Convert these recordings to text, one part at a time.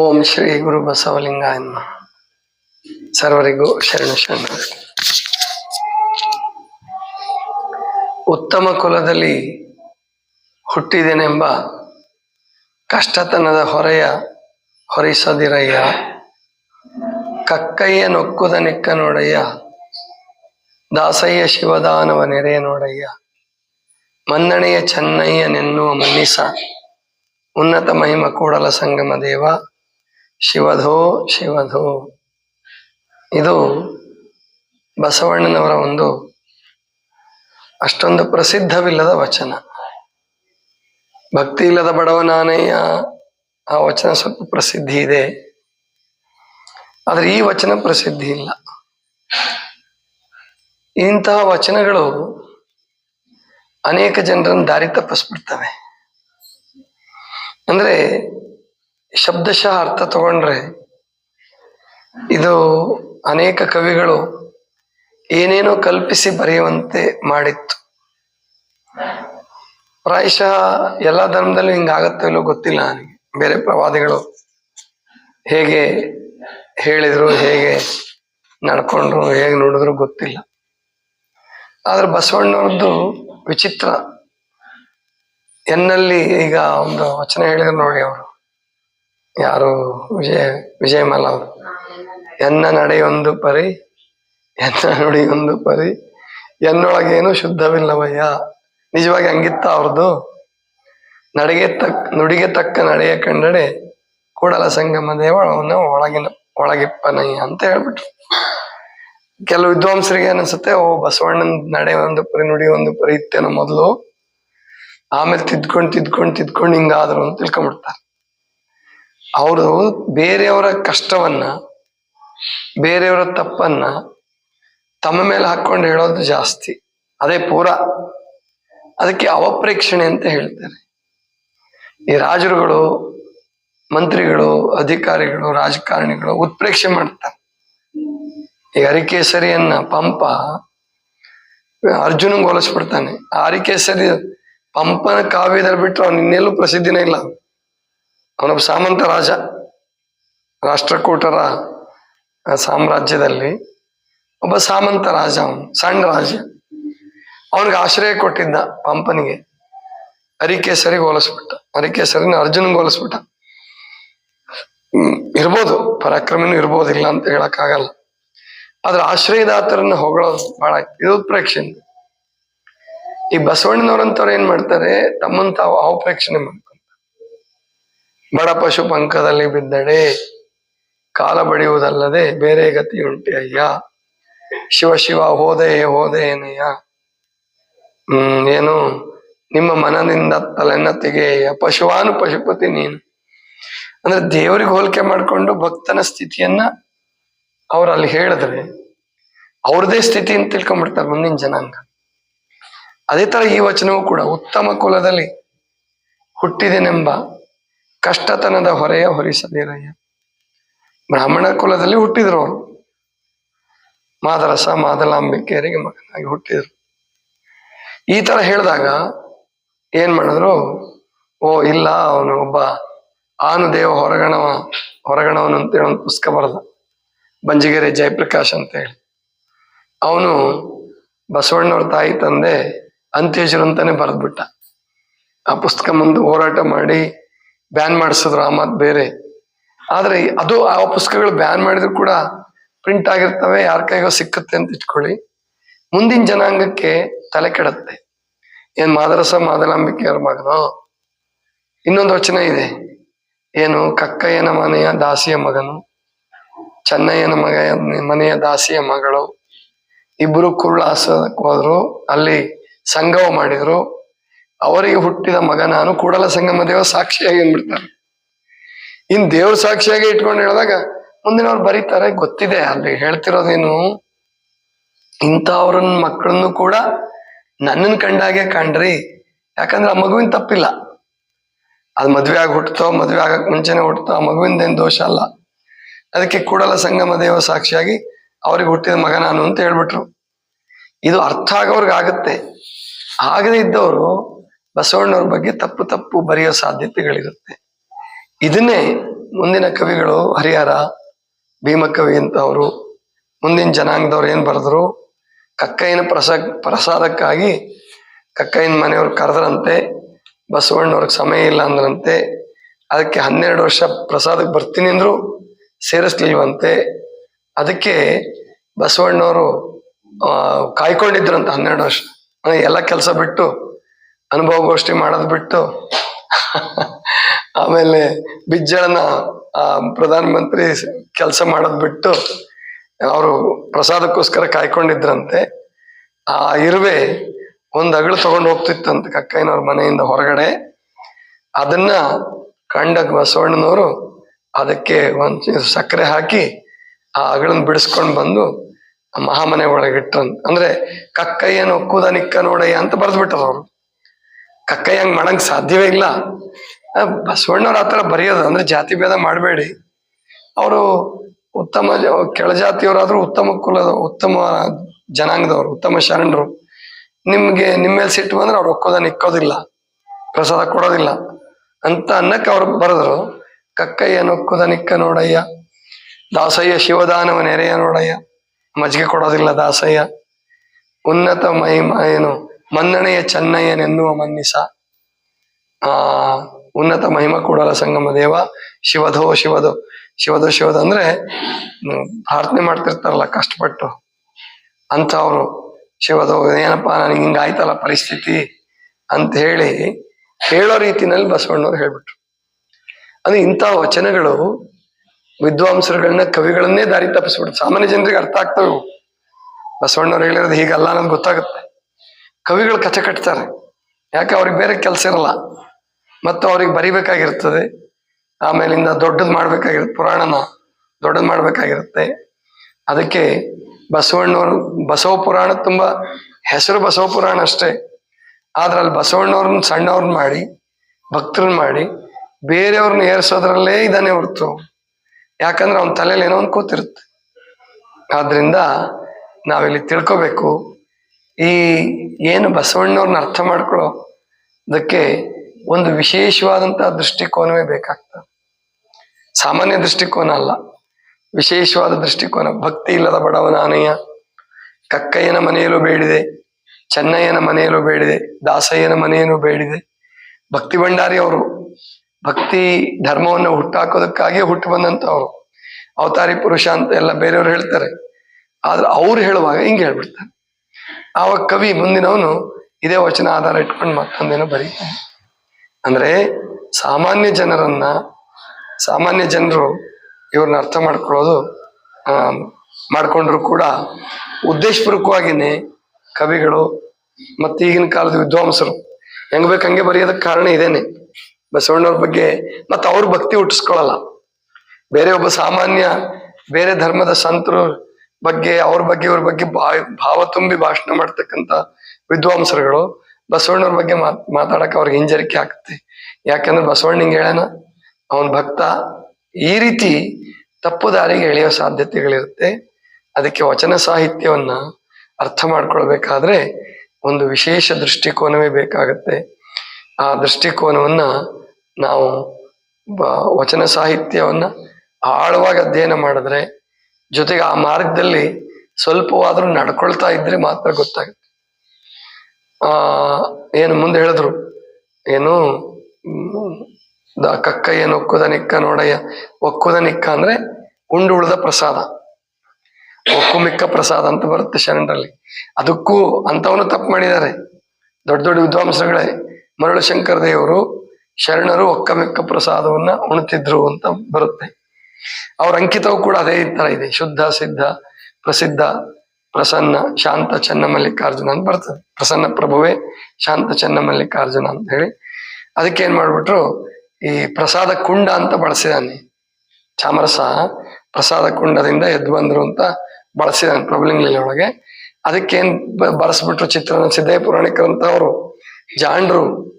ಓಂ ಶ್ರೀ ಗುರು ಬಸವಲಿಂಗ. ಸರ್ವರಿಗೂ ಶರಣ ಶರಣ. ಉತ್ತಮ ಕುಲದಲ್ಲಿ ಹುಟ್ಟಿದೆನೆಂಬ ಕಷ್ಟತನದ ಹೊರೆಯ ಹೊರಿಸದಿರಯ್ಯ. ಕಕ್ಕಯ್ಯ ನೊಕ್ಕುದ ನಿಕ್ಕ ನೋಡಯ್ಯ. ದಾಸಯ್ಯ ಶಿವದಾನವ ನೆರೆಯ ನೋಡಯ್ಯ. ಮನ್ನಣೆಯ ಚೆನ್ನಯ್ಯ ನೆನ್ನುವ ಮನ್ನಿಸ. ಉನ್ನತ ಮಹಿಮ ಕೂಡಲ ಸಂಗಮ ದೇವ. ಶಿವಧೋ ಶಿವಧೋ. ಇದು ಬಸವಣ್ಣನವರ ಒಂದು ಅಷ್ಟೊಂದು ಪ್ರಸಿದ್ಧವಿಲ್ಲದ ವಚನ. ಭಕ್ತಿ ಇಲ್ಲದ ಬಡವನಾನೆಯ ಆ ವಚನ ಸ್ವಲ್ಪ ಪ್ರಸಿದ್ಧಿ ಇದೆ. ಆದ್ರೆ ಈ ವಚನ ಪ್ರಸಿದ್ಧಿ ಇಲ್ಲ. ಇಂತಹ ವಚನಗಳು ಅನೇಕ ಜನರನ್ನು ದಾರಿ ತಪ್ಪಿಸ್ಬಿಡ್ತವೆ. ಅಂದ್ರೆ ಶಬ್ದಶಃ ಅರ್ಥ ತಗೊಂಡ್ರೆ ಇದು ಅನೇಕ ಕವಿಗಳು ಏನೇನೋ ಕಲ್ಪಿಸಿ ಬರೆಯುವಂತೆ ಮಾಡಿತ್ತು. ಪ್ರಾಯಶಃ ಎಲ್ಲ ಧರ್ಮದಲ್ಲೂ ಹಿಂಗಾಗತ್ತೋ ಇಲ್ಲೋ ಗೊತ್ತಿಲ್ಲ ನನಗೆ. ಬೇರೆ ಪ್ರವಾದಿಗಳು ಹೇಗೆ ಹೇಳಿದ್ರು, ಹೇಗೆ ನಡ್ಕೊಂಡ್ರು, ಹೇಗೆ ನೋಡಿದ್ರು ಗೊತ್ತಿಲ್ಲ. ಆದ್ರೆ ಬಸವಣ್ಣವ್ರದ್ದು ವಿಚಿತ್ರ. ಎನ್ನಲ್ಲಿ ಈಗ ಒಂದು ವಚನ ಹೇಳಿದ್ರು ನೋಡಿ ಅವರು. ಯಾರು ವಿಜಯ ವಿಜಯಮಲ ಅವರು. ಎನ್ನ ನಡೆಯೊಂದು ಪರಿ, ಎನ್ನ ನುಡಿಯೊಂದು ಪರಿ ಎನ್ನೊಳಗೇನು ಶುದ್ಧವಿಲ್ಲವಯ್ಯ. ನಿಜವಾಗಿ ಹಂಗಿತ್ತ ಅವ್ರದ್ದು ನಡೆಗೆ ತಕ್ಕ ನುಡಿಗೆ ತಕ್ಕ ನಡೆಯ ಕಂಡಡೆ, ಕೂಡಲ ಸಂಗಮ ದೇವ ಅವನ ಒಳಗಿನ ಒಳಗಿಪ್ಪನಯ್ಯ ಅಂತ ಹೇಳ್ಬಿಟ್ರು. ಕೆಲವು ವಿದ್ವಾಂಸರಿಗೆ ಅನಿಸುತ್ತೆ, ಓ, ಬಸವಣ್ಣನ ನಡೆ ಒಂದು ಪರಿ ನುಡಿ ಒಂದು ಪರಿ ಇತ್ತೇನೋ ಮೊದಲು. ಆಮೇಲೆ ತಿದ್ಕೊಂಡು ತಿದ್ಕೊಂಡು ತಿದ್ಕೊಂಡು ಹಿಂಗಾದ್ರು ಅಂತ ತಿಳ್ಕೊಂಡ್ಬಿಡ್ತಾರೆ. ಅವರು ಬೇರೆಯವರ ಕಷ್ಟವನ್ನ, ಬೇರೆಯವರ ತಪ್ಪನ್ನ ತಮ್ಮ ಮೇಲೆ ಹಾಕೊಂಡು ಹೇಳೋದು ಜಾಸ್ತಿ. ಅದೇ ಪೂರ. ಅದಕ್ಕೆ ಅವಪ್ರೇಕ್ಷಣೆ ಅಂತ ಹೇಳ್ತಾರೆ. ಈ ರಾಜರುಗಳು, ಮಂತ್ರಿಗಳು, ಅಧಿಕಾರಿಗಳು, ರಾಜಕಾರಣಿಗಳು ಉತ್ಪ್ರೇಕ್ಷೆ ಮಾಡ್ತಾರೆ. ಈ ಹರಿಕೇಸರಿಯನ್ನ ಪಂಪ ಅರ್ಜುನ ಹೋಲಿಸ್ಬಿಡ್ತಾನೆ. ಆ ಹರಿಕೇಸರಿ ಪಂಪನ ಕಾವ್ಯದಲ್ಲಿ ಬಿಟ್ಟರೆ ಅವನು ಇನ್ನೆಲ್ಲೂ ಪ್ರಸಿದ್ಧಿನೇ ಇಲ್ಲ. ಅವನೊಬ್ಬ ಸಾಮಂತ ರಾಜ, ರಾಷ್ಟ್ರಕೂಟರ ಸಾಮ್ರಾಜ್ಯದಲ್ಲಿ ಒಬ್ಬ ಸಾಮಂತ ರಾಜ ಅವನು, ಸಣ್ಣ ರಾಜ. ಅವನಿಗೆ ಆಶ್ರಯ ಕೊಟ್ಟಿದ್ದ ಪಂಪನಿಗೆ. ಅರಿಕೇಸರಿಗೆ ಹೋಲಿಸ್ಬಿಟ್ಟ ಹರಿಕೇಸರಿನ ಅರ್ಜುನ್ಗೆ ಹೋಲಿಸ್ಬಿಟ್ಟ. ಇರ್ಬೋದು, ಪರಾಕ್ರಮಿನೂ ಇರ್ಬೋದು ಇಲ್ಲ ಅಂತ ಹೇಳಕ್ಕಾಗಲ್ಲ. ಆದ್ರೆ ಆಶ್ರಯದಾತರನ್ನ ಹೊಗಳೋದು ಬಹಳ ಇದು ಪ್ರೇಕ್ಷಣೆ ಈ ಬಸವಣ್ಣನವರಂತವ್ರು ಏನ್ ಮಾಡ್ತಾರೆ ತಮ್ಮನ್ ತಾವು ಅವಪ್ರೇಕ್ಷಣೆ ಮಾಡ್ತಾರೆ. ಬಡ ಪಶು ಪಂಕದಲ್ಲಿ ಬಿದ್ದಡೆ, ಕಾಲ ಬಡಿಯುವುದಲ್ಲದೆ ಬೇರೆ ಗತಿ ಉಂಟೆ ಅಯ್ಯ. ಶಿವ ಶಿವ ಹೋದೆ ಹೋದೆ ಏನಯ್ಯ ಹ್ಮ್, ಏನು, ನಿಮ್ಮ ಮನದಿಂದ ತಲೆನ ತೆಗೆಯ ಪಶುವಾನು ಪಶುಪತಿ ನೀನು. ಅಂದ್ರೆ ದೇವರಿಗೆ ಹೋಲಿಕೆ ಮಾಡ್ಕೊಂಡು ಭಕ್ತನ ಸ್ಥಿತಿಯನ್ನ ಅವ್ರು ಅಲ್ಲಿ ಹೇಳಿದ್ರೆ ಅವ್ರದೇ ಸ್ಥಿತಿ ಅಂತ ತಿಳ್ಕೊಂಡ್ಬಿಡ್ತಾರೆ ಮುಂದಿನ ಜನಾಂಗ. ಅದೇ ತರ ಈ ವಚನವೂ ಕೂಡ ಉತ್ತಮ ಕುಲದಲ್ಲಿ ಹುಟ್ಟಿದೆನೆಂಬ ಕಷ್ಟತನದ ಹೊರೆಯ ಹೊರಿಸದಿರಯ್ಯ ಬ್ರಾಹ್ಮಣ ಕುಲದಲ್ಲಿ ಹುಟ್ಟಿದ್ರು ಅವರು. ಮಾದರಸ ಮಾದಲಾಂಬಿಕೆಯರಿಗೆ ಮಗನಾಗಿ ಹುಟ್ಟಿದ್ರು. ಈ ತರ ಹೇಳಿದಾಗ ಏನ್ ಮಾಡಿದ್ರು? ಓ, ಇಲ್ಲ, ಅವನು ಒಬ್ಬ ಆನು ದೇವ ಹೊರಗಣವ, ಹೊರಗಣವನು ಅಂತೇಳಿ ಒಂದು ಪುಸ್ತಕ ಬರೆದ ಬಂಜಿಗೆರೆ ಜಯಪ್ರಕಾಶ್ ಅಂತ ಹೇಳಿ. ಅವನು ಬಸವಣ್ಣವ್ರ ತಾಯಿ ತಂದೆ ಅಂತ್ಯಜರು ಅಂತಾನೆ ಬರೆದ್ಬಿಟ್ಟ. ಆ ಪುಸ್ತಕ ಮುಂದೆ ಹೋರಾಟ ಮಾಡಿ ಬ್ಯಾನ್ ಮಾಡಿಸಿದ್ರು ಆ ಮಾತು ಬೇರೆ. ಆದರೆ ಅದು ಆ ಪುಸ್ತಕಗಳು ಬ್ಯಾನ್ ಮಾಡಿದ್ರು ಕೂಡ ಪ್ರಿಂಟ್ ಆಗಿರ್ತವೆ, ಯಾರ ಕೈಗೋ ಸಿಕ್ಕುತ್ತೆ ಅಂತ ಇಟ್ಕೊಳ್ಳಿ. ಮುಂದಿನ ಜನಾಂಗಕ್ಕೆ ತಲೆ ಕೆಡತ್ತೆ. ಏನ್ ಮಾದರಸ, ಮಾದಲಾಂಬಿಕೆಯವ್ರ ಮಗನೋ? ಇನ್ನೊಂದು ವಚನ ಇದೆ. ಏನು, ಕಕ್ಕಯ್ಯನ ಮನೆಯ ದಾಸಿಯ ಮಗನು, ಚೆನ್ನಯ್ಯನ ಮಗ, ಮನೆಯ ದಾಸಿಯ ಮಗಳು? ಇಬ್ಬರು ಕುರುಳಾಸಕ್ಕೆ ಹೋದ್ರು, ಅಲ್ಲಿ ಸಂಗಮ ಮಾಡಿದ್ರು ಅವರಿಗೆ ಹುಟ್ಟಿದ ಮಗ ನಾನು ಕೂಡಲ ಸಂಗಮ ದೇವ ಸಾಕ್ಷಿಯಾಗಿ ಅಂದ್ಬಿಡ್ತಾರೆ ಇನ್ ದೇವ್ರ ಸಾಕ್ಷಿಯಾಗಿ ಇಟ್ಕೊಂಡು ಹೇಳಿದಾಗ ಮುಂದಿನವ್ರು ಬರೀತಾರೆ, ಗೊತ್ತಿದೆ, ಅಲ್ಲಿ ಹೇಳ್ತಿರೋದೇನು? ಇಂಥವ್ರನ್ನ ಮಕ್ಕಳನ್ನು ಕೂಡ ನನ್ನನ್ ಕಂಡಾಗೆ ಕಾಣ್ರಿ. ಯಾಕಂದ್ರೆ ಆ ಮಗುವಿನ ತಪ್ಪಿಲ್ಲ. ಅದು ಮದ್ವೆ ಆಗಿ ಹುಟ್ಟತೋ ಮದ್ವೆ ಆಗಕ್ ಮುಂಚೆನೆ ಹುಟ್ಟತೋ ಆ ಮಗುವಿಂದೇನ್ ದೋಷ ಅಲ್ಲ. ಅದಕ್ಕೆ ಕೂಡಲ ಸಂಗಮ ದೇವ ಸಾಕ್ಷಿಯಾಗಿ ಅವ್ರಿಗೆ ಹುಟ್ಟಿದ ಮಗ ನಾನು ಅಂತ ಹೇಳ್ಬಿಟ್ರು. ಇದು ಅರ್ಥ ಆಗೋರ್ಗಾಗತ್ತೆ ಆಗದೇ ಇದ್ದವರು ಬಸವಣ್ಣವ್ರ ಬಗ್ಗೆ ತಪ್ಪು ತಪ್ಪು ಬರೆಯೋ ಸಾಧ್ಯತೆಗಳಿರುತ್ತೆ. ಇದನ್ನೇ ಮುಂದಿನ ಕವಿಗಳು ಹರಿಹರ ಭೀಮಕವಿ ಅಂತವರು ಮುಂದಿನ ಜನಾಂಗದವ್ರು ಏನು ಬರೆದ್ರು? ಕಕ್ಕಯ್ಯನ ಪ್ರಸ ಪ್ರಸಾದಕ್ಕಾಗಿ ಕಕ್ಕಯ್ಯನ ಮನೆಯವ್ರು ಕರೆದ್ರಂತೆ, ಬಸವಣ್ಣವ್ರಿಗೆ ಸಮಯ ಇಲ್ಲ ಅಂದ್ರಂತೆ, ಅದಕ್ಕೆ ಹನ್ನೆರಡು ವರ್ಷ ಪ್ರಸಾದಕ್ಕೆ ಬರ್ತೀನಿ ಅಂದ್ರು ಸೇರಿಸ್ಲಿಲ್ವಂತೆ. ಅದಕ್ಕೆ ಬಸವಣ್ಣವರು ಅಂತ ಹನ್ನೆರಡು ವರ್ಷ. ಎಲ್ಲ ಕೆಲಸ ಬಿಟ್ಟು ಅನುಭವಗೋಷ್ಠಿ ಮಾಡೋದು ಬಿಟ್ಟು ಆಮೇಲೆ ಬಿಜ್ಜಳನ ಪ್ರಧಾನ ಮಂತ್ರಿ ಕೆಲಸ ಮಾಡೋದು ಬಿಟ್ಟು ಅವರು ಪ್ರಸಾದಕ್ಕೋಸ್ಕರ ಕಾಯ್ಕೊಂಡಿದ್ರಂತೆ. ಆ ಇರುವೆ ಒಂದು ಅಗಳು ತಗೊಂಡು ಹೋಗ್ತಿತ್ತಂತೆ ಕಕ್ಕಯ್ಯನವ್ರ ಮನೆಯಿಂದ ಹೊರಗಡೆ. ಅದನ್ನ ಕಂಡ ಬಸವಣ್ಣನವರು ಅದಕ್ಕೆ ಒಂದು ಸಕ್ಕರೆ ಹಾಕಿ ಆ ಅಗಳನ್ನ ಬಿಡಿಸ್ಕೊಂಡು ಬಂದು ಮಹಾಮನೆ ಒಳಗೆ ಅಂದ್ರೆ ಕಕ್ಕಯ್ಯನ ಒಕ್ಕುದ ನಿಕ್ಕ ನೋಡಯ್ಯ ಅಂತ ಬರೆದ್ಬಿಟ್ಟರು ಅವ್ರು ಕಕ್ಕಯ್ಯ ಹಂಗ್ ಮಾಡಂಗ್ ಸಾಧ್ಯವೇ ಇಲ್ಲ. ಬಸವಣ್ಣವ್ರ ಆತರ ಬರೆಯೋದು ಅಂದ್ರೆ ಜಾತಿ ಭೇದ ಮಾಡಬೇಡಿ. ಅವರು ಉತ್ತಮ ಜ- ಕೆಳಜಾತಿಯವರಾದ್ರೂ ಉತ್ತಮ ಕುಲದ ಉತ್ತಮ ಜನಾಂಗದವರು, ಉತ್ತಮ ಶರಣರು. ನಿಮ್ಗೆ ಮೇಲೆ ಸಿಟ್ಟು ಬಂದ್ರೆ ಅವ್ರು ಒಕ್ಕೋದ ನಿಕ್ಕೋದಿಲ್ಲ ಪ್ರಸಾದ ಕೊಡೋದಿಲ್ಲ. ಅಂತ ಅನ್ನಕ್ಕೆ ಅವ್ರು ಬರೆದ್ರು. ಕಕ್ಕಯ್ಯ ನೊಕ್ಕುದ ನಿಕ್ಕ ನೋಡಯ್ಯ. ದಾಸಯ್ಯ ಶಿವದಾನವ ನೆರೆಯ ನೋಡಯ್ಯ. ಮಜ್ಜಿಗೆ ಕೊಡೋದಿಲ್ಲ ದಾಸಯ್ಯ. ಉನ್ನತ ಮಹಿಮ ಏನು? ಮನ್ನಣೆಯ ಚೆನ್ನಯ್ಯನೆನ್ನುವ ಮನ್ನಿಸ. ಆ, ಉನ್ನತ ಮಹಿಮ ಕೂಡಲ ಸಂಗಮ ದೇವ. ಶಿವಧೋ ಶಿವಧೋ ಶಿವಧೋ ಶಿವದ ಅಂದ್ರೆ ಪ್ರಾರ್ಥನೆ ಮಾಡ್ತಿರ್ತಾರಲ್ಲ, ಕಷ್ಟಪಟ್ಟು. ಅಂತ ಅವರು ಶಿವಧೋ, ಏನಪ್ಪಾ ನನಗೆ ಹಿಂಗಾಯ್ತಲ್ಲ ಪರಿಸ್ಥಿತಿ ಅಂತ ಹೇಳಿ, ಹೇಳೋ ರೀತಿನಲ್ಲಿ ಬಸವಣ್ಣವ್ರು ಹೇಳ್ಬಿಟ್ರು. ಅಂದ್ರೆ ಇಂಥ ವಚನಗಳು, ವಿದ್ವಾಂಸರುಗಳನ್ನ, ಕವಿಗಳನ್ನೇ ದಾರಿ ತಪ್ಪಿಸ್ಬಿಡ್ತು ಸಾಮಾನ್ಯ ಜನರಿಗೆ ಅರ್ಥ ಆಗ್ತವೆ. ಬಸವಣ್ಣವ್ರು ಹೇಳಿರೋದು ಹೀಗಲ್ಲ ನನ್ಗೆ ಗೊತ್ತಾಗುತ್ತೆ. ಕವಿಗಳು ಕಥೆ ಕಟ್ತಾರೆ. ಯಾಕೆ? ಅವ್ರಿಗೆ ಬೇರೆ ಕೆಲಸ ಇರಲ್ಲ. ಮತ್ತು ಅವ್ರಿಗೆ ಬರಿಬೇಕಾಗಿರ್ತದೆ. ಆಮೇಲಿಂದ ದೊಡ್ಡದು ಮಾಡ್ಬೇಕಾಗಿರುತ್ತೆ. ಪುರಾಣನ ದೊಡ್ಡದು ಮಾಡಬೇಕಾಗಿರುತ್ತೆ. ಅದಕ್ಕೆ ಬಸವಣ್ಣವರು, ಬಸವ ಪುರಾಣ ತುಂಬಾ ಹೆಸರು ಬಸವ ಪುರಾಣ ಅಷ್ಟೇ. ಆದ್ರೆ ಅಲ್ಲಿ ಬಸವಣ್ಣವ್ರನ್ನ ಸಣ್ಣವ್ರನ್ನ ಮಾಡಿ, ಭಕ್ತರನ್ನ ಮಾಡಿ, ಬೇರೆಯವ್ರನ್ನ ಏರ್ಸೋದ್ರಲ್ಲೇ ಇದಾನೆ ಹೊರ್ತು. ಯಾಕಂದ್ರೆ ಅವನ ತಲೆಯಲ್ಲಿ ಏನೋ ಒಂದು ಕೂತಿರುತ್ತೆ. ಆದ್ರಿಂದ ನಾವಿಲ್ಲಿ ತಿಳ್ಕೊಬೇಕು. ಈ ಏನು ಬಸವಣ್ಣವ್ರನ್ನ ಅರ್ಥ ಮಾಡ್ಕೊಳ್ಳೋ ಅದಕ್ಕೆ ಒಂದು ವಿಶೇಷವಾದಂತಹ ದೃಷ್ಟಿಕೋನವೇ ಬೇಕಾಗ್ತದೆ. ಸಾಮಾನ್ಯ ದೃಷ್ಟಿಕೋನ ಅಲ್ಲ. ವಿಶೇಷವಾದ ದೃಷ್ಟಿಕೋನ. ಭಕ್ತಿ ಇಲ್ಲದ ಬಡವನ ಆನೆಯ. ಕಕ್ಕಯ್ಯನ ಮನೆಯಲ್ಲೂ ಬೇಡಿದೆ. ಚೆನ್ನಯ್ಯನ ಮನೆಯಲ್ಲೂ ಬೇಡಿದೆ. ದಾಸಯ್ಯನ ಮನೆಯಲ್ಲೂ ಬೇಡಿದೆ. ಭಕ್ತಿ ಭಂಡಾರಿ ಅವರು ಭಕ್ತಿ ಧರ್ಮವನ್ನು ಹುಟ್ಟಾಕೋದಕ್ಕಾಗಿ ಹುಟ್ಟು ಬಂದಂಥವ್ರು ಅವತಾರಿ ಪುರುಷ ಅಂತ ಎಲ್ಲ ಬೇರೆಯವ್ರು ಹೇಳ್ತಾರೆ. ಆದ್ರೆ ಅವ್ರು ಹೇಳುವಾಗ ಹಿಂಗೆ ಹೇಳ್ಬಿಡ್ತಾರೆ. ಆವಾಗ ಕವಿ ಮುಂದಿನವನು ಇದೇ ವಚನ ಆಧಾರ ಇಟ್ಕೊಂಡು ಮತ್ತೊಂದೇನೋ ಬರೀತಾನೆ. ಅಂದ್ರೆ ಸಾಮಾನ್ಯ ಜನರನ್ನ ಸಾಮಾನ್ಯ ಜನರು ಇವ್ರನ್ನ ಅರ್ಥ ಮಾಡ್ಕೊಳ್ಳೋದು ಆ, ಮಾಡ್ಕೊಂಡ್ರು ಕೂಡ ಉದ್ದೇಶಪೂರ್ವಕವಾಗಿನೇ ಕವಿಗಳು ಮತ್ತೆ ಈಗಿನ ಕಾಲದ ವಿದ್ವಾಂಸರು. ಹೆಂಗ್ ಬೇಕು ಹಂಗೆ ಬರೆಯೋದಕ್ಕೆ ಕಾರಣ ಇದೇನೆ. ಬಸವಣ್ಣವ್ರ ಬಗ್ಗೆ ಮತ್ತೆ ಅವ್ರ ಭಕ್ತಿ ಹುಟ್ಟಿಸ್ಕೊಳ್ಳಲ್ಲ ಬೇರೆ ಒಬ್ಬ ಸಾಮಾನ್ಯ ಬೇರೆ ಧರ್ಮದ ಸಂತರು ಬಗ್ಗೆ, ಅವ್ರ ಬಗ್ಗೆ, ಇವ್ರ ಬಗ್ಗೆ ಭಾವ ತುಂಬಿ ಭಾಷಣ ಮಾಡ್ತಕ್ಕಂತ ವಿದ್ವಾಂಸರುಗಳು. ಬಸವಣ್ಣವ್ರ ಬಗ್ಗೆ ಮಾತ್ ಮಾತಾಡಕ್ ಅವ್ರಿಗೆ ಹಿಂಜರಿಕೆ ಆಗ್ತದೆ ಯಾಕಂದ್ರೆ ಬಸವಣ್ಣ ಹೇಳನ ಅವ್ನ ಅವನ್ ಭಕ್ತ. ಈ ರೀತಿ ತಪ್ಪು ದಾರಿಗೆ ಎಳೆಯೋ ಸಾಧ್ಯತೆಗಳಿರುತ್ತೆ. ಅದಕ್ಕೆ ವಚನ ಸಾಹಿತ್ಯವನ್ನ ಅರ್ಥ ಮಾಡ್ಕೊಳ್ಬೇಕಾದ್ರೆ ಒಂದು ವಿಶೇಷ ದೃಷ್ಟಿಕೋನವೇ ಬೇಕಾಗತ್ತೆ. ಆ ದೃಷ್ಟಿಕೋನವನ್ನ ನಾವು ವಚನ ಸಾಹಿತ್ಯವನ್ನ ಆಳವಾಗಿ ಅಧ್ಯಯನ ಮಾಡಿದ್ರೆ ಜೊತೆಗೆ ಆ ಮಾರ್ಗದಲ್ಲಿ ಸ್ವಲ್ಪವಾದ್ರೂ ನಡ್ಕೊಳ್ತಾ ಇದ್ರೆ ಮಾತ್ರ ಗೊತ್ತಾಗುತ್ತೆ. ಆ, ಏನು ಮುಂದೆ ಹೇಳಿದ್ರು, ಏನು, ದ ಕಕ್ಕ ಏನು ಒಕ್ಕುದ ನಿಕ್ಕ ನೋಡಯ್ಯ, ಒಕ್ಕುದ ನಿಕ್ಕ ಅಂದ್ರೆ ಉಂಡು ಉಳಿದ ಪ್ರಸಾದ, ಒಕ್ಕು ಮಿಕ್ಕ ಪ್ರಸಾದ ಅಂತ ಬರುತ್ತೆ ಶರಣರಲ್ಲಿ ಅದಕ್ಕೂ ಅಂತವನು ತಪ್ಪು ಮಾಡಿದ್ದಾರೆ. ದೊಡ್ಡ ದೊಡ್ಡ ವಿದ್ವಾಂಸಗಳೇ ಮರಳು ಶಂಕರ ದೇವರು ಶರಣರು ಒಕ್ಕ ಮಿಕ್ಕ ಪ್ರಸಾದವನ್ನ ಉಣ್ತಿದ್ರು ಅಂತ ಬರುತ್ತೆ. ಅವ್ರ ಅಂಕಿತವು ಕೂಡ ಅದೇ ತರ ಇದೆ. ಶುದ್ಧ, ಸಿದ್ಧ, ಪ್ರಸಿದ್ಧ, ಪ್ರಸನ್ನ, ಶಾಂತ ಚನ್ನ ಮಲ್ಲಿಕಾರ್ಜುನ ಅಂತ ಬರ್ತದೆ. ಪ್ರಸನ್ನ ಪ್ರಭುವೇ, ಶಾಂತ ಚನ್ನ ಮಲ್ಲಿಕಾರ್ಜುನ ಅಂತ ಹೇಳಿ. ಅದಕ್ಕೆ ಏನ್ ಮಾಡ್ಬಿಟ್ರು, ಈ ಪ್ರಸಾದ ಕುಂಡ ಅಂತ ಬಳಸಿದಾನೆ. ಚಾಮರಸ ಪ್ರಸಾದ ಕುಂಡದಿಂದ ಎದ್ದು ಬಂದ್ರು ಅಂತ ಬಳಸಿದಾನೆ ಒಳಗೆ. ಅದಕ್ಕೇನ್ ಬರೆಸ್ಬಿಟ್ರು ಚಿತ್ರನ ಪುರಾಣಿಕರು ಪುರಾಣಿಕರಂತ ಅವರು. ಜಾಂಡ್ರು,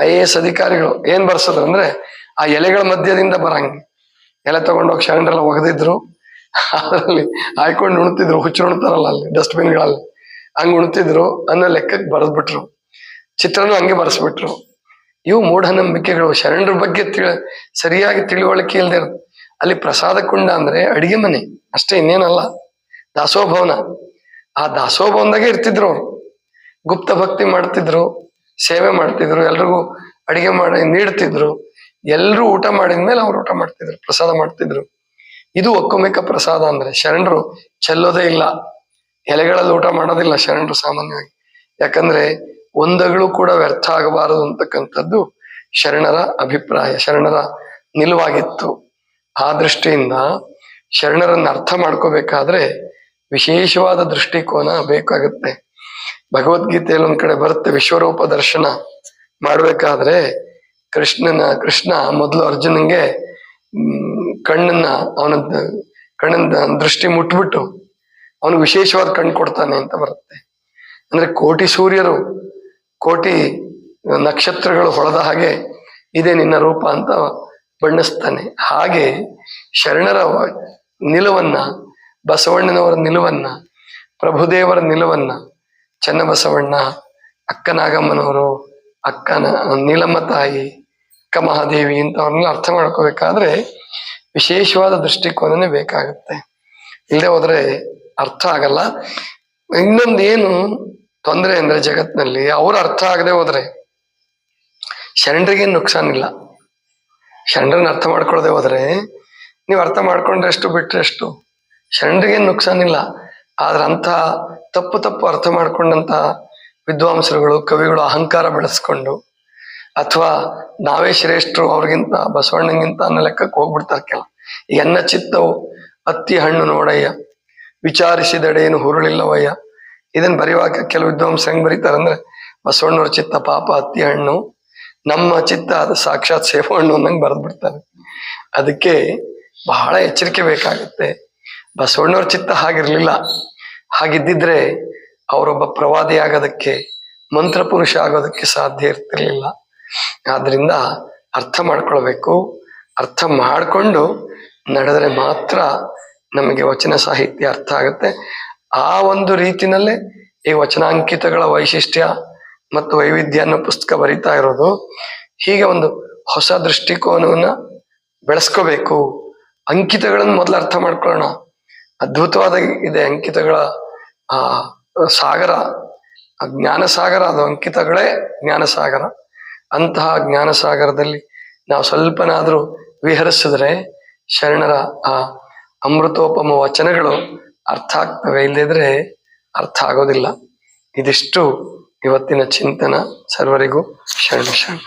ಐ ಎ ಎಸ್ ಅಧಿಕಾರಿಗಳು ಏನ್ ಬರ್ಸೋದು ಅಂದ್ರೆ, ಆ ಎಲೆಗಳ ಮಧ್ಯದಿಂದ ಬರಂಗೆ. ಎಲೆ ತಗೊಂಡೋಗಿ ಶರಣರೆಲ್ಲ ಒಗೆದಿದ್ರು. ಅದರಲ್ಲಿ ಹಾಯ್ಕೊಂಡು ಉಣ್ತಿದ್ರು. ಹುಚ್ಚು ಉಣ್ತಾರಲ್ಲ ಅಲ್ಲಿ, ಡಸ್ಟ್ಬಿನ್ಗಳಲ್ಲಿ. ಹಂಗ್ ಉಣ್ತಿದ್ರು. ಅನ್ನೋ ಲೆಕ್ಕಕ್ಕೆ ಬರೆದ್ಬಿಟ್ರು. ಚಿತ್ರನೂ ಹಂಗೆ ಬರೆಸ್ಬಿಟ್ರು. ಇವು ಮೂಢನಂಬಿಕೆಗಳು. ಶರಣರ ಬಗ್ಗೆ ತಿಳಿ, ಸರಿಯಾಗಿ ತಿಳುವಳಿಕೆ ಇಲ್ಲದೆ ಅಲ್ಲಿ ಪ್ರಸಾದ ಕುಂಡ ಅಂದ್ರೆ ಅಡಿಗೆ ಮನೆ. ಅಷ್ಟೇ ಇನ್ನೇನಲ್ಲ. ದಾಸೋಭವನ. ಆ ದಾಸೋಭವನದಾಗೆ ಇರ್ತಿದ್ರು ಅವ್ರು. ಗುಪ್ತ ಭಕ್ತಿ ಮಾಡ್ತಿದ್ರು. ಸೇವೆ ಮಾಡ್ತಿದ್ರು. ಎಲ್ರಿಗೂ ಅಡಿಗೆ ಮಾಡಿ ನೀಡ್ತಿದ್ರು. ಎಲ್ರು ಊಟ ಮಾಡಿದ್ಮೇಲೆ ಅವ್ರು ಊಟ ಮಾಡ್ತಿದ್ರು, ಪ್ರಸಾದ ಮಾಡ್ತಿದ್ರು. ಇದು ಒಕ್ಕುಮೆಕ ಪ್ರಸಾದ ಅಂದ್ರೆ ಶರಣರು ಚೆಲ್ಲೋದೇ ಇಲ್ಲ. ಎಲೆಗಳಲ್ಲಿ ಊಟ ಮಾಡೋದಿಲ್ಲ ಶರಣರು ಸಾಮಾನ್ಯವಾಗಿ. ಯಾಕಂದ್ರೆ ಒಂದಗಳು ಕೂಡ ವ್ಯರ್ಥ ಆಗಬಾರದು ಅಂತಕ್ಕಂಥದ್ದು ಶರಣರ ಅಭಿಪ್ರಾಯ, ಶರಣರ ನಿಲುವಾಗಿತ್ತು. ಆ ದೃಷ್ಟಿಯಿಂದ ಶರಣರನ್ನ ಅರ್ಥ ಮಾಡ್ಕೋಬೇಕಾದ್ರೆ ವಿಶೇಷವಾದ ದೃಷ್ಟಿಕೋನ ಬೇಕಾಗುತ್ತೆ. ಭಗವದ್ಗೀತೆಯಲ್ಲಿ ಒಂದ್ ಕಡೆ ಬರುತ್ತೆ ವಿಶ್ವರೂಪ ದರ್ಶನ ಮಾಡ್ಬೇಕಾದ್ರೆ ಕೃಷ್ಣನ, ಕೃಷ್ಣ ಮೊದಲು ಅರ್ಜುನಂಗೆ ಕಣ್ಣನ್ನ ಅವನ ಕಣ್ಣಿನ ದೃಷ್ಟಿ ಮುಟ್ಬಿಟ್ಟು ಅವನು ವಿಶೇಷವಾದ ಕಣ್ಣು ಕೊಡ್ತಾನೆ ಅಂತ ಬರುತ್ತೆ. ಅಂದ್ರೆ ಕೋಟಿ ಸೂರ್ಯರು, ಕೋಟಿ ನಕ್ಷತ್ರಗಳು ಹೊಳೆದ ಹಾಗೆ ಇದೆ ನಿನ್ನ ರೂಪ ಅಂತ ಬಣ್ಣಿಸ್ತಾನೆ. ಹಾಗೆ ಶರಣರ ನಿಲುವನ್ನ, ಬಸವಣ್ಣನವರ ನಿಲುವನ್ನ, ಪ್ರಭುದೇವರ ನಿಲುವನ್ನ, ಚನ್ನಬಸವಣ್ಣ, ಅಕ್ಕನಾಗಮ್ಮನವರು, ಅಕ್ಕನ, ನೀಲಮ್ಮ ತಾಯಿ ಅಕ್ಕ ಮಹಾದೇವಿ ಅವ್ರನ್ನ ಅರ್ಥ ಮಾಡ್ಕೋಬೇಕಾದ್ರೆ ವಿಶೇಷವಾದ ದೃಷ್ಟಿಕೋನನೇ ಬೇಕಾಗುತ್ತೆ. ಇಲ್ಲದೆ ಹೋದ್ರೆ ಅರ್ಥ ಆಗಲ್ಲ. ಇನ್ನೊಂದೇನು ತೊಂದರೆ ಅಂದ್ರೆ ಜಗತ್ನಲ್ಲಿ ಅವ್ರ ಅರ್ಥ ಆಗದೆ ಹೋದ್ರೆ ಶರಣರಿಗೆ ನುಕ್ಸಾನ್ ಇಲ್ಲ. ಶರಣರನ್ನ ಅರ್ಥ ಮಾಡ್ಕೊಳ್ಳದೆ ಹೋದ್ರೆ ನೀವು ಅರ್ಥ ಮಾಡ್ಕೊಂಡ್ರೆ ಎಷ್ಟು ಬಿಟ್ರೆ ಎಷ್ಟು ಶರಣರಿಗೆ ನುಕ್ಸಾನ್ ಇಲ್ಲ. ಆದ್ರೆ ಅಂತ ತಪ್ಪು ತಪ್ಪು ಅರ್ಥ ಮಾಡ್ಕೊಂಡಂತ ವಿದ್ವಾಂಸರುಗಳು, ಕವಿಗಳು ಅಹಂಕಾರ ಬೆಳೆಸ್ಕೊಂಡು ಅಥವಾ ನಾವೇ ಶ್ರೇಷ್ಠರು ಅವ್ರಿಗಿಂತ ಬಸವಣ್ಣಗಿಂತ ಅನ್ನೋ ಲೆಕ್ಕಕ್ಕೆ ಹೋಗ್ಬಿಡ್ತಾರೆ ಕೆಲ. ಎನ್ನ ಚಿತ್ತವು ಅತ್ತಿ ಹಣ್ಣು ನೋಡಯ್ಯ, ವಿಚಾರಿಸಿದಡೇನು ಹುರುಳಿಲ್ಲವಯ್ಯ. ಇದನ್ನ ಬರೆಯುವಾಗ ಕೆಲವು ವಿದ್ವಾಂಸ ಹೆಂಗ್ ಬರೀತಾರೆ ಅಂದ್ರೆ, ಬಸವಣ್ಣವ್ರ ಚಿತ್ತ ಪಾಪ ಅತ್ತಿ ಹಣ್ಣು, ನಮ್ಮ ಚಿತ್ತ ಅದು ಸಾಕ್ಷಾತ್ ಸೇಫು ಹಣ್ಣು ಅನ್ನಂಗೆ ಬರೆದ್ ಅದಕ್ಕೆ ಬಹಳ ಎಚ್ಚರಿಕೆ ಬೇಕಾಗುತ್ತೆ. ಬಸವಣ್ಣವ್ರ ಚಿತ್ತ ಹಾಗಿರ್ಲಿಲ್ಲ. ಹಾಗಿದ್ದಿದ್ರೆ ಅವರೊಬ್ಬ ಪ್ರವಾದಿ ಆಗೋದಕ್ಕೆ ಮಂತ್ರಪುರುಷ ಆಗೋದಕ್ಕೆ ಸಾಧ್ಯ ಇರ್ತಿರ್ಲಿಲ್ಲ. ಆದ್ರಿಂದ ಅರ್ಥ ಮಾಡ್ಕೊಳ್ಬೇಕು, ಅರ್ಥ ಮಾಡಿಕೊಂಡು ನಡೆದರೆ ಮಾತ್ರ ನಮಗೆ ವಚನ ಸಾಹಿತ್ಯ ಅರ್ಥ ಆಗುತ್ತೆ. ಆ ಒಂದು ರೀತಿನಲ್ಲೇ ಈ ವಚನಾಂಕಿತಗಳ ವೈಶಿಷ್ಟ್ಯ ಮತ್ತು ವೈವಿಧ್ಯ ಅನ್ನೋ ಪುಸ್ತಕ ಬರೀತಾ ಇರೋದು ಹೀಗೆ ಒಂದು ಹೊಸ ದೃಷ್ಟಿಕೋನವನ್ನ ಬೆಳೆಸ್ಕೋಬೇಕು. ಅಂಕಿತಗಳನ್ನು ಮೊದಲು ಅರ್ಥ ಮಾಡ್ಕೊಳ್ಳೋಣ. ಅದ್ಭುತವಾದ ಇದೆ ಅಂಕಿತಗಳ, ಆ, ಸಾಗರ ಜ್ಞಾನ ಸಾಗರ ಅದು ಅಂಕಿತಗಳೇ ಜ್ಞಾನ ಸಾಗರ ಅಂತಹ ಜ್ಞಾನ ಸಾಗರದಲ್ಲಿ ನಾವು ಸ್ವಲ್ಪನಾದ್ರೂ ವಿಹರಿಸಿದ್ರೆ ಶರಣರ ಆ ಅಮೃತೋಪಮ ವಚನಗಳು ಅರ್ಥ ಆಗ್ತವೆ ಇಲ್ಲದಿದ್ರೆ ಅರ್ಥ ಆಗೋದಿಲ್ಲ. ಇದಿಷ್ಟು ಇವತ್ತಿನ ಚಿಂತನ. ಸರ್ವರಿಗೂ ಶರಣ ಶರಣ.